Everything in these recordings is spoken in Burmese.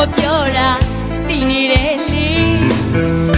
မပြောတာတည်နေတယ်လေ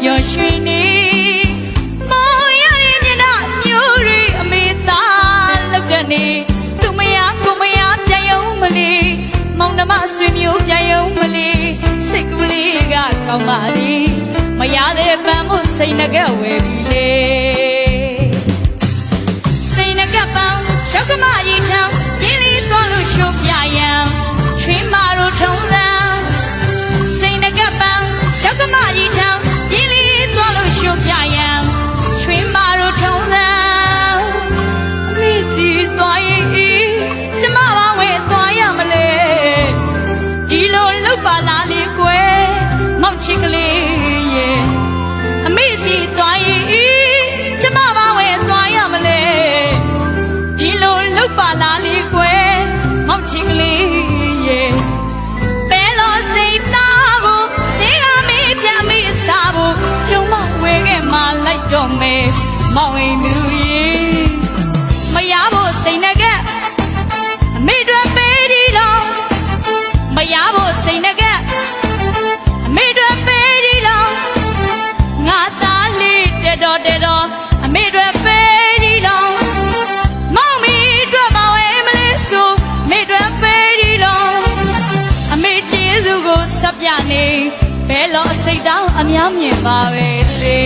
ပျော်ရွှင်နေမောင်ရရင်မျက်နှာမျိုးတွေအမေသားလောက်တဲ့နေသူမယားကိုမယားပြန်ယုံမလီမောင်နှမဆွေမျိုးပြန်ယုံမလီစိတ်ကလေးကကောင်းပါလေမရတဲ့ပန်းမှုစိတ်နှကဝယ်ပြီလေ chicken. သူကိုဆက်ပြနေဘယ်လိုအစိတ်တောင်းအများမြင်ပါပဲလေ